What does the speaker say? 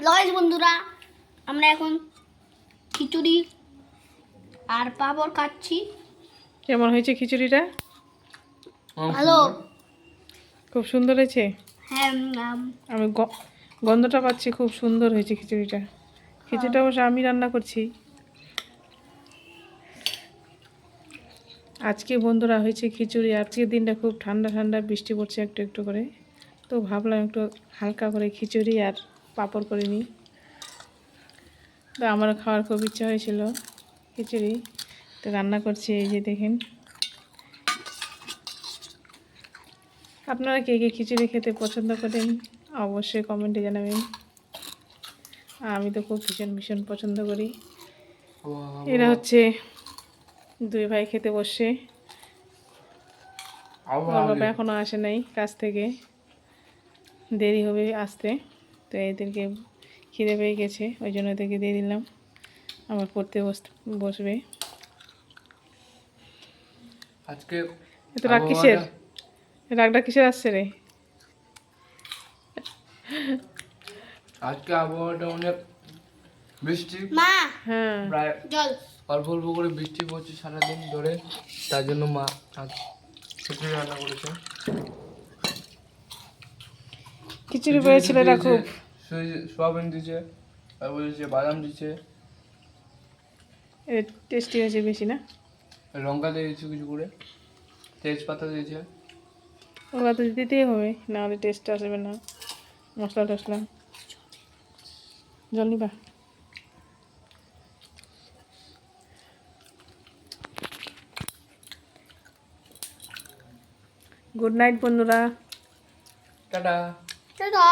লয়েজ বন্ধুরা আমরা এখন খিচুড়ি আর পাঁপড় খাচ্ছি। কেমন হয়েছে খিচুড়িটা? ভালো। খুব সুন্দর হয়েছে? হ্যাঁ আমি গ- গন্ধটা পাচ্ছি খুব সুন্দর হয়েছে খিচুড়িটা। খিচুড়িটা অবশ্য আমি রান্না করছি। আজকে বন্ধুরা হয়েছে খিচুড়ি আজকের দিনটা খুব ঠান্ডা ঠান্ডা বৃষ্টি পড়ছে একটু একটু করে। তো ভাবলাম একটু হালকা করে খিচুড়ি আর পাঁপড় করে নিই। তো আমারও খাওয়ার খুব ইচ্ছা হয়েছিল খিচুড়ি। তো রান্না করছি এই যে দেখেন। আপনারা কে কে খিচুড়ি খেতে পছন্দ করেন অবশ্যই কমেন্টে জানাবেন। আমি তো খুব ভীষণ ভীষণ পছন্দ করি। এরা হচ্ছে দুই ভাই খেতে বসে। বাবা এখনও আসে নাই কাজ থেকে। দেরি হবে আসতে। তো এদেরকে খিদে পেয়ে গেছে ওই জন্য এদেরকে দিয়ে দিলাম। আবার পড়তে বস বসবে। আজকে এত রাগ কিসের? রাগটা কিসের আসছে রে? আজকে আবহাওয়াটা অনেক বৃষ্টি। মা হ্যাঁ। প্রায় জল। অল্প অল্প করে বৃষ্টি পড়ছে সারাদিন ধরে তার জন্য মা আজ রান্না করেছে। খিচুড়ি পেয়েছিল এরা খুব। সোয়াবিন দিচ্ছে তারপর দিচ্ছে বাদাম দিচ্ছে টেস্টি হয়েছে বেশি না? লঙ্কা দিয়েছে কিছু করে তেজপাতা দিয়েছে। ওগুলো তো দিতেই হবে নাহলে টেস্ট আসবে না। মশলা টশলা জল নিবা। গুড নাইট বন্ধুরা। টাটা। টাটা